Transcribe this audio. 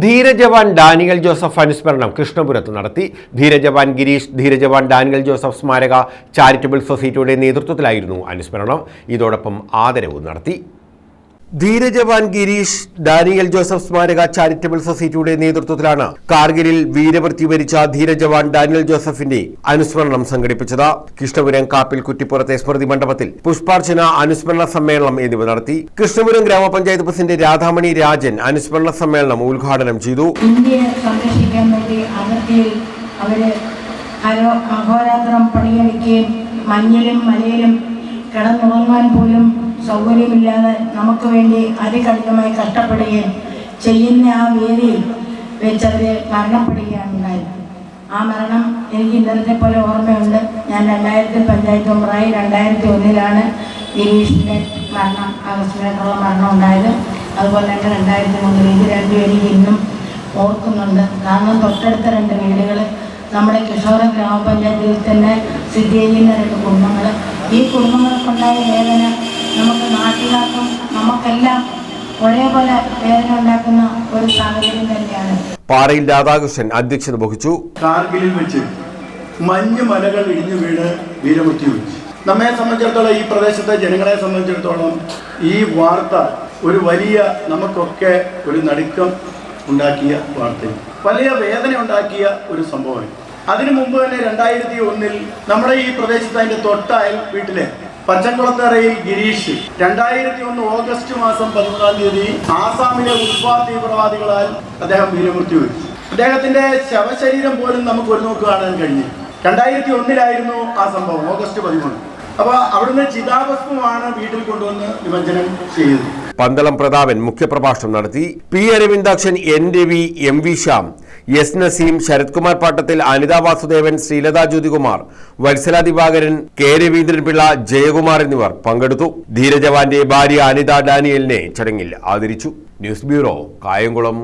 ധീരജവാൻ Daniel Joseph അനുസ്മരണം കൃഷ്ണപുരത്ത് നടത്തി. ധീരജവാൻ ഗിരീഷ് ധീരജവാൻ ഡാനിയൽ ജോസഫ് സ്മാരക ചാരിറ്റബിൾ സൊസൈറ്റിയുടെ നേതൃത്വത്തിലായിരുന്നു അനുസ്മരണം. ഇതോടൊപ്പം ആദരവും നടത്തി. ധീരജവാൻ ഗിരീഷ് ഡാനിയൽ ജോസഫ് സ്മാരക ചാരിറ്റബിൾ സൊസൈറ്റിയുടെ നേതൃത്വത്തിലാണ് കാർഗിലിൽ വീരമൃത്യു വരിച്ച ധീരജവാൻ ഡാനിയൽ ജോസഫിന്റെ അനുസ്മരണം സംഘടിപ്പിച്ചത്. കൃഷ്ണപുരം കാപ്പിൽ കുറ്റിപ്പുറത്തെ സ്മൃതി മണ്ഡപത്തിൽ പുഷ്പാർച്ചന അനുസ്മരണ സമ്മേളനം എന്നിവ നടത്തി കൃഷ്ണപുരം ഗ്രാമപഞ്ചായത്ത് പ്രസിഡന്റ് രാധാമണി രാജൻ അനുസ്മരണ സമ്മേളനം ഉദ്ഘാടനം ചെയ്തു. ഇന്ത്യയെ അഹോരാത്രം പണിയെടുക്കുകയും മഞ്ഞിലും മലയിലും കിടന്നുറങ്ങാൻ പോലും സൗകര്യമില്ലാതെ നമുക്ക് വേണ്ടി അതികഠിനമായി കഷ്ടപ്പെടുകയും ചെയ്യുന്ന ആ വേദിയിൽ വെച്ച് മരണപ്പെടുകയാണ് ഉണ്ടായത്. ആ മരണം എനിക്ക് ഇന്നലത്തെ പോലെ ഓർമ്മയുണ്ട്. ഞാൻ രണ്ടായിരത്തി പഞ്ചായത്ത് മെമ്പറായി രണ്ടായിരത്തി ഒന്നിലാണ് ഗിരീഷിന്റെ മരണം ആകസ്മികമായിട്ടുള്ള മരണം ഉണ്ടായത്. അതുപോലെ തന്നെ രണ്ടായിരത്തി മൂന്നിൽ ഇത് രണ്ടും എനിക്ക് ഇന്നും ഓർക്കുന്നുണ്ട്. കാരണം തൊട്ടടുത്ത രണ്ട് വീടുകൾ നമ്മുടെ കിഷോറ ഗ്രാമപഞ്ചായത്തിൽ തന്നെ സ്ഥിതി ചെയ്യുന്ന രണ്ട് കുടുംബങ്ങൾ. ഈ കുടുംബങ്ങൾക്കുണ്ടായ വേദന നമുക്ക് നാട്ടുകാർക്കും നമുക്കെല്ലാം ഒരേപോലെ വേദന ഉണ്ടാക്കുന്ന ഒരു സാഹചര്യം തന്നെയാണ്. പാറയിൽ രാധാകൃഷ്ണൻ അധ്യക്ഷത വഹിച്ചു. കാർഗിലിൽ വെച്ച് മഞ്ഞ് മലകൾ ഇടിഞ്ഞു വീണ് വീരമൃത്യു വെച്ചു. നമ്മെ സംബന്ധിച്ചിടത്തോളം ഈ പ്രദേശത്തെ ജനങ്ങളെ സംബന്ധിച്ചിടത്തോളം ഈ വാർത്ത ഒരു വലിയ നമുക്കൊക്കെ ഒരു നടുക്കം ഉണ്ടാക്കിയ വാർത്തയും വലിയ വേദന ഉണ്ടാക്കിയ ഒരു സംഭവമാണ്. അതിനു മുമ്പ് തന്നെ രണ്ടായിരത്തി ഒന്നിൽ നമ്മുടെ ഈ പ്രദേശത്ത് അതിന്റെ തൊട്ടായ വീട്ടിലെ പച്ചംകുളത്തറയിൽ ഗിരീഷ്. രണ്ടായിരത്തി ഒന്ന് ഓഗസ്റ്റ് മാസം പതിമൂന്നാം തീയതി ആസാമിലെ ഉൾഫാ തീവ്രവാദികളാൽ അദ്ദേഹം വീരമൃത്യു വരിച്ചു. അദ്ദേഹത്തിന്റെ ശവശരീരം പോലും നമുക്ക് ഒരു നോക്ക് കാണാൻ കഴിഞ്ഞു രണ്ടായിരത്തി ഒന്നിലായിരുന്നു ആ സംഭവം ഓഗസ്റ്റ് പതിമൂന്ന്. അപ്പൊ അവിടുന്ന് ചിതാഭസ്മമാണ് വീട്ടിൽ കൊണ്ടുവന്ന് നിമജ്ജനം ചെയ്തത്. പന്തളം പ്രതാപൻ മുഖ്യപ്രഭാഷണം നടത്തി. P Aravindakshan N Ravi M V Shyam. S Naseem Sarath Kumar പാട്ടത്തിൽ അനിതാ വാസുദേവൻ ശ്രീലത ജ്യോതികുമാർ വത്സല ദിവാകരൻ കെ രവീന്ദ്രൻപിള്ള ജയകുമാർ എന്നിവർ പങ്കെടുത്തു. ധീരജവാന്റെ ഭാര്യ അനിത ഡാനിയലിനെ ചടങ്ങിൽ ആദരിച്ചു. News bureau Kayamkulam.